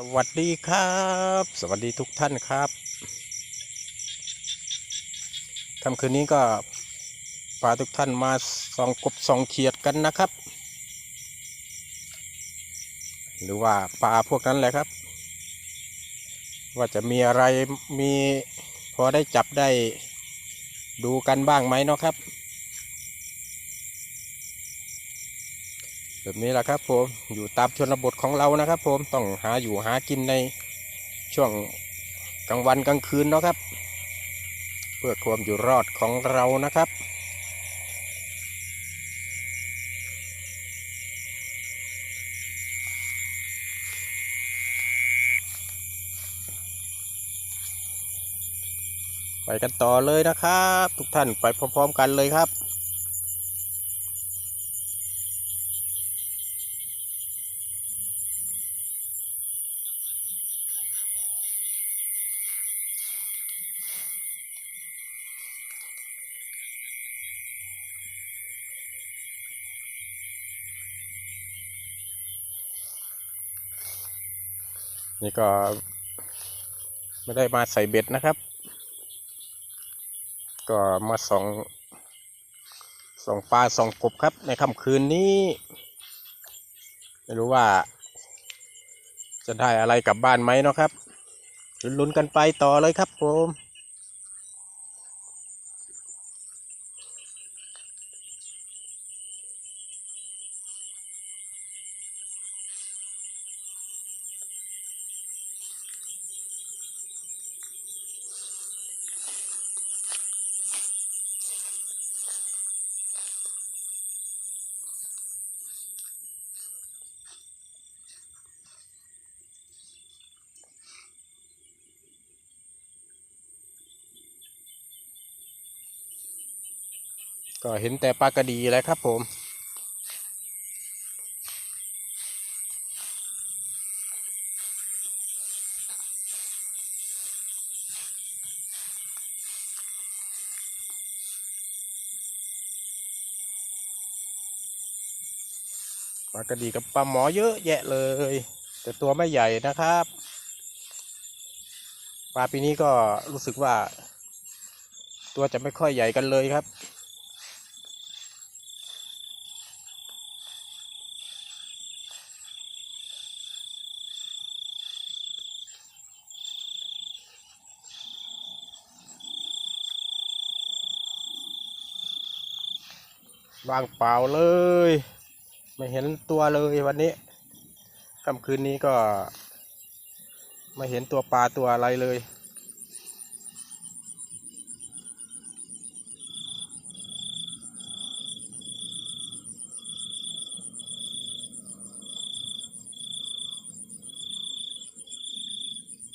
สวัสดีครับ สวัสดีทุกท่านครับค่ำคืนนี้ก็พาทุกท่านมาส่องกบส่องเขียดกันนะครับ หรือว่าปลาพวกนั้นแหละครับ ว่าจะมีอะไรมีพอได้จับได้ดูกันบ้างไหมเนาะครับ แบบนี้แหละครับผมอยู่ตามชนบทของเรานะครับ ผมต้องหาอยู่หากินในช่วงกลางวันกลางคืนเนาะครับ เพื่อความอยู่รอดของเรานะครับไปกันต่อเลยนะครับ ทุกท่านไปพร้อมๆกันเลยครับ นี่ก็ ไม่ได้มาใส่เบ็ดนะครับ ก็มาส่องส่องปลาส่องกบครับ ในค่ำคืนนี้ ไม่รู้ว่า จะได้อะไรกลับบ้านไหมเนาะครับลุ้นกันไปต่อเลยครับผม ก็เห็นแต่ปลากระดีแล้วครับผมปลากระดีกับปลาหมอเยอะแยะเลย แต่ตัวไม่ใหญ่นะครับปลาปีนี้ก็รู้สึกว่า ตัวจะไม่ค่อยใหญ่กันเลยครับ ว่างเปล่าเลย ไม่เห็นตัวเลยวันนี้ค่ำคืนนี้ก็ ไม่เห็นตัวปลาตัวอะไรเลย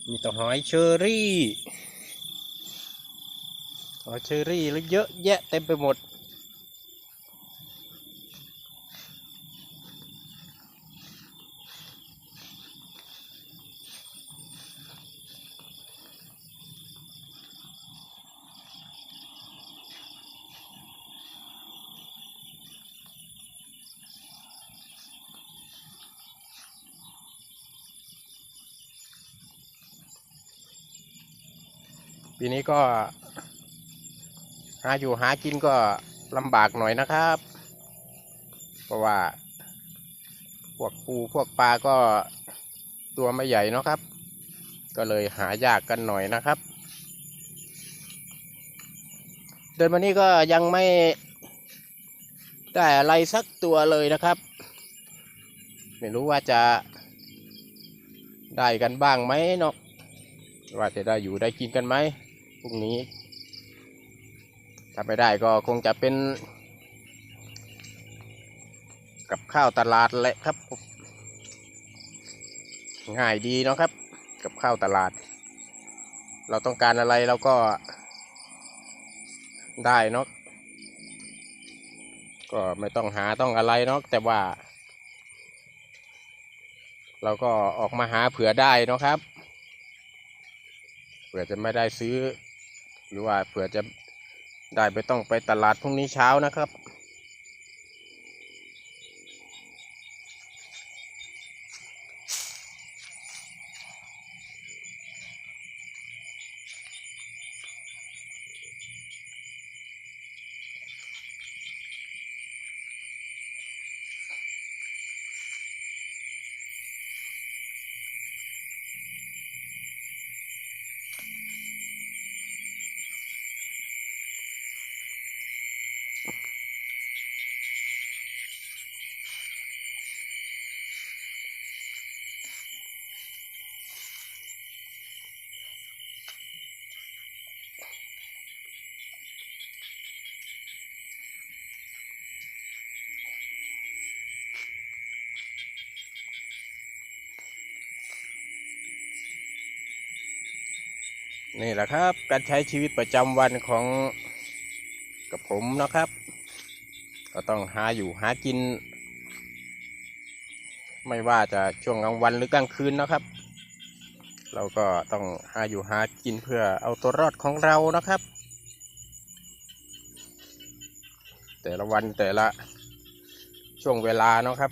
มีแต่หอยเชอรี่หอยเชอรี่แล้วเยอะแยะเต็มไปหมด ปีนี้ก็ หาอยู่หากินก็ลำบากหน่อยนะครับ เพราะว่า พวกปูพวกปลาก็ตัวไม่ใหญ่เนาะครับ ก็เลยหายากกันหน่อยนะครับ เดินมานี่ก็ยังไม่ได้อะไรสักตัวเลยนะครับ ไม่รู้ว่าจะได้กันบ้างไหมเนาะว่าจะได้อยู่ได้กินกันไหม พรุ่งนี้ถ้าไม่ได้ก็คงจะเป็น กับข้าวตลาดแหละครับ ง่ายดีเนาะครับ กับข้าวตลาด เราต้องการอะไรเราก็ได้เนาะก็ไม่ต้องหาต้องอะไรเนาะแต่ว่า เราก็ออกมาหาเผื่อได้เนาะครับเผื่อจะไม่ได้ซื้อ หรือว่าเผื่อจะได้ไปต้องไปตลาดพรุ่งนี้เช้านะครับ นี่แหละครับ การใช้ชีวิตประจำวันของกับผมนะครับ ก็ต้องหาอยู่หากิน ไม่ว่าจะช่วงกลางวันหรือกลางคืนนะครับ เราก็ต้องหาอยู่หากินเพื่อเอาตัวรอดของเรานะครับ แต่ละวันแต่ละช่วงเวลานะครับ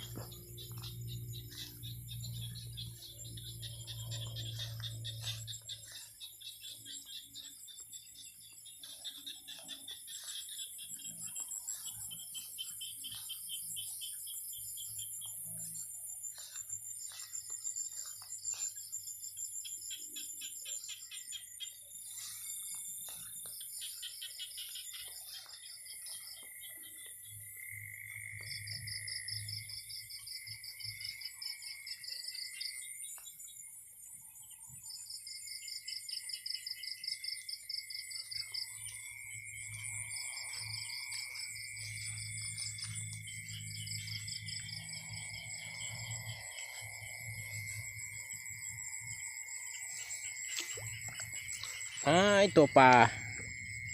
อ้ายตัวปลา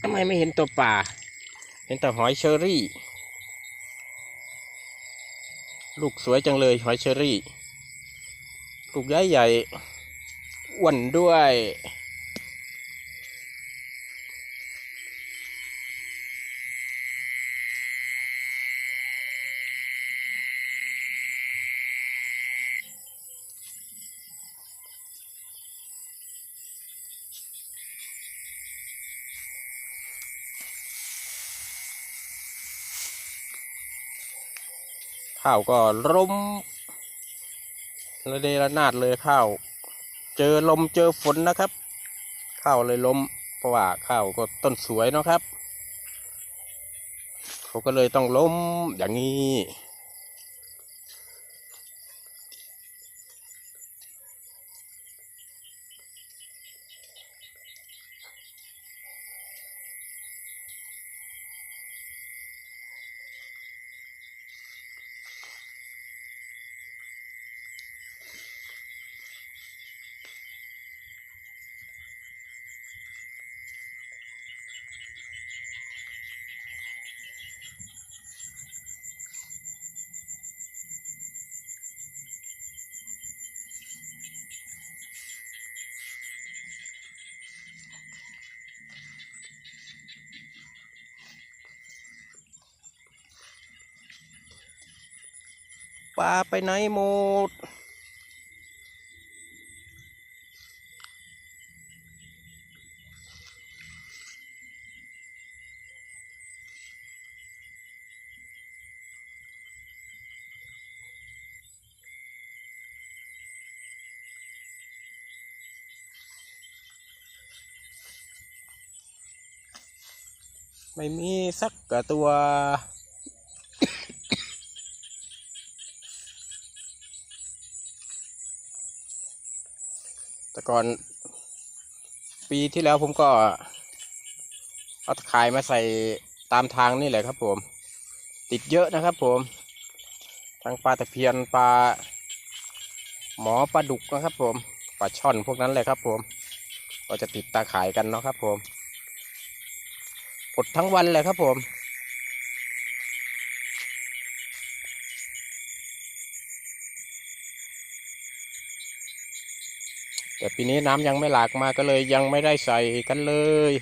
ทำไมไม่เห็นตัวปลาเห็นแต่หอยเชอรี่ ลูกสวยจังเลยหอยเชอรี่ ลูกใหญ่ใหญ่อ้วนด้วย ข้าวก็ล้มระเดระนาดเลยข้าว เจอลมเจอฝนนะครับ ข้าวเลยล้ม เพราะว่าข้าวก็ต้นสวยเนาะครับ เขาก็เลยต้องล้มอย่างนี้ ปลาไปไหนหมด ไม่มีสักกะตัว ก่อน ปีที่แล้วผมก็เอาขายมาใส่ตามทางนี่แหละครับผม ติดเยอะนะครับผม ทั้งปลาตะเพียนปลาหมอปลาดุกนะครับผมปลาช่อนพวกนั้นเลยครับผม ก็จะติดตาขายกันเนาะครับผมปลดทั้งวันเลยครับผม แต่ปีนี้น้ำยังไม่หลากมาก็เลยยังไม่ได้ใส่กันเลย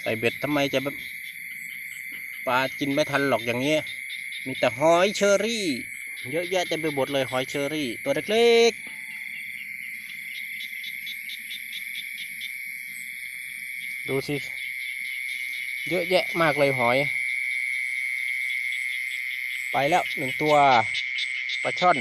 ใส่เบ็ดทำไมจะปลากินไม่ทันหรอกอย่างเงี้ย มีแต่หอยเชอรี่ เยอะแยะเต็มไปหมดเลยหอยเชอรี่ ตัวเล็กๆ ดูสิ เยอะแยะมากเลยหอย ไปแล้วหนึ่งตัวปลาช่อน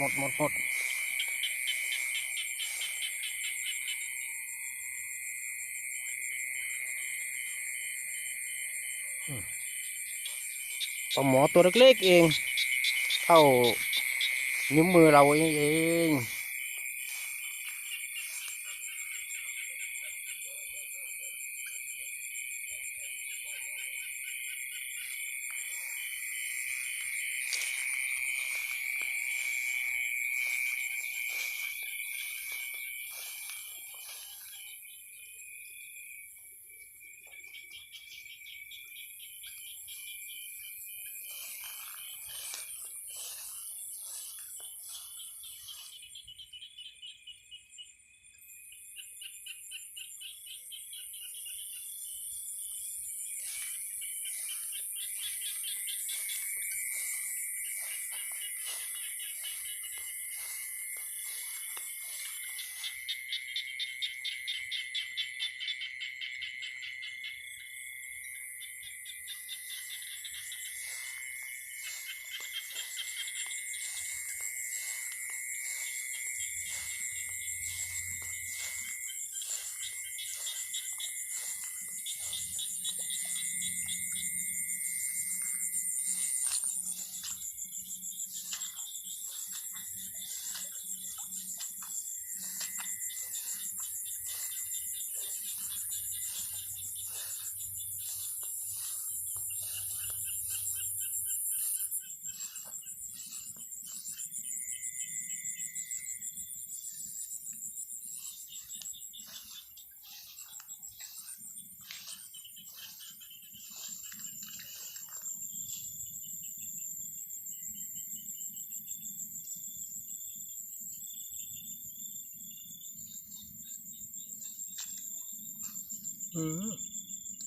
หมดหมดหมดอืมปลาหมอตัวเล็กๆเอง เท่านิ้วมือเราเองเอง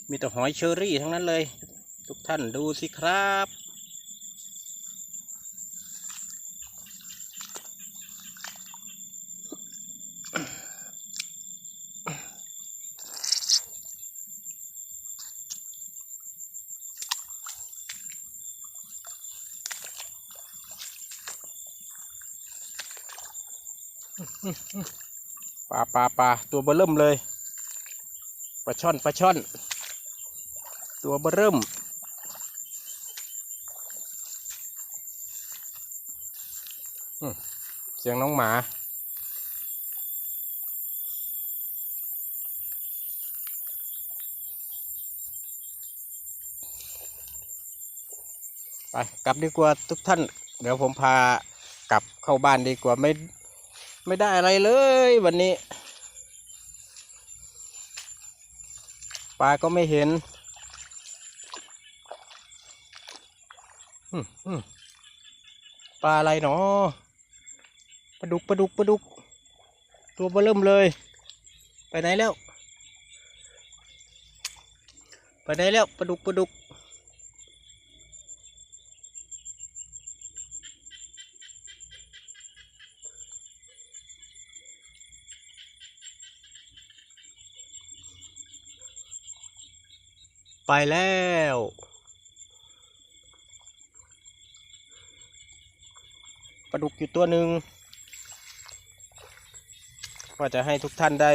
มีแต่หอยเชอรี่ทั้งนั้นเลย ทุกท่านดูสิครับ ปลาปลาปลาตัวเบอร์เริ่มเลย ปลาช่อนปลาช่อน ตัวเบอร์เริ่มอืมเสียงน้องหมาไปกลับดีกว่าทุกท่าน เดี๋ยวผมพากลับเข้าบ้านดีกว่าไม่ไม่ได้อะไรเลยวันนี้ ปลาก็ไม่เห็นอืมปลาอะไรหนอปลาดุกปลาดุกปลาดุก ตัวเบอเริ่มเลย ไปไหนแล้ว ไปไหนแล้วปลาดุกปลาดุก ไปแล้ว ปลาดุกอยู่ตัวหนึ่งว่าจะให้ทุกท่านได้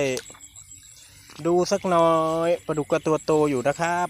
ดูสักหน่อย ปลาดุกก็ตัวโตอยู่นะครับ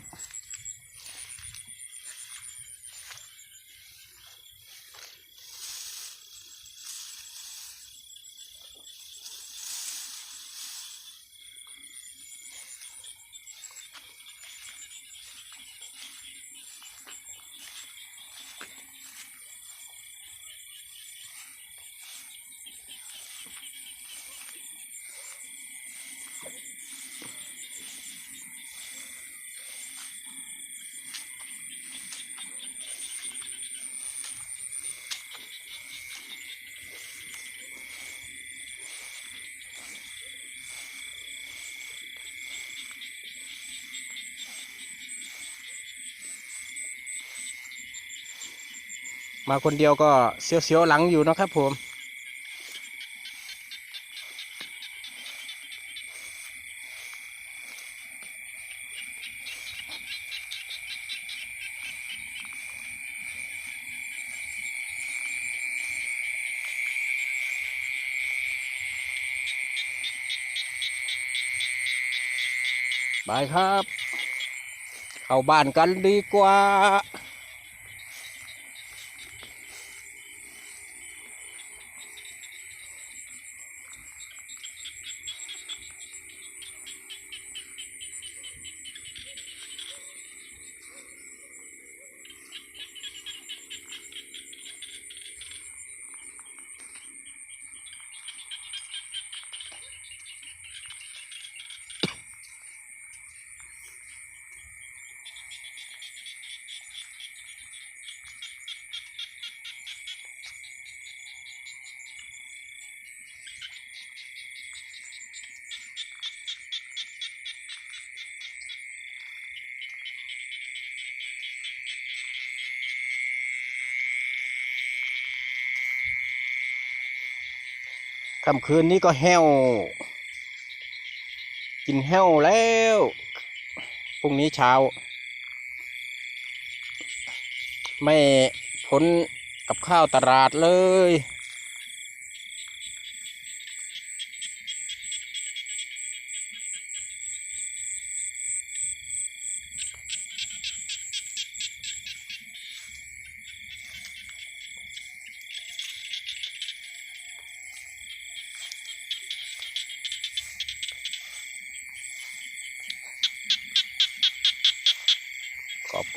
มาคนเดียวก็เสียวๆหลังอยู่นะครับผมไปครับ เข้าบ้านกันดีกว่า ค่ำคืนนี้ก็แห้ว กินแห้วแล้วพรุ่งนี้เช้า ไม่พ้นกับข้าวตลาดเลย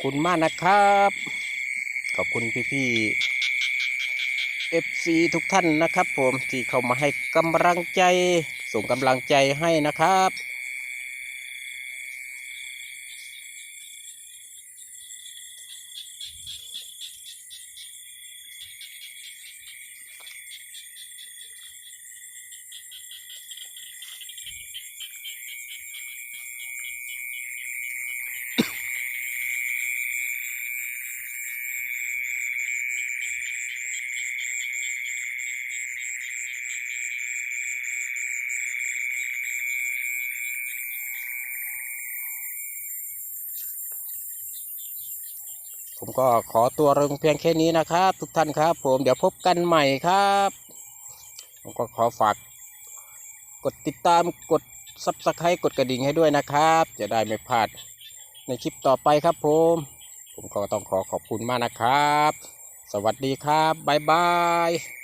คุณมากนะครับ ขอบคุณพี่ๆ FC ทุกท่านนะครับ ผมที่เข้ามาให้กำลังใจ ส่งกำลังใจให้นะครับ ก็ขอตัวลงเพียงแค่นี้นะครับ ทุกท่านครับผมเดี๋ยวพบกันใหม่ครับผมก็ขอฝากกดติดตามกดซับสไครต์กดกระดิ่งให้ด้วยนะครับ จะได้ไม่พลาดในคลิปต่อไปครับผม ผมก็ต้องขอขอบคุณมากนะครับ สวัสดีครับ บ๊ายบาย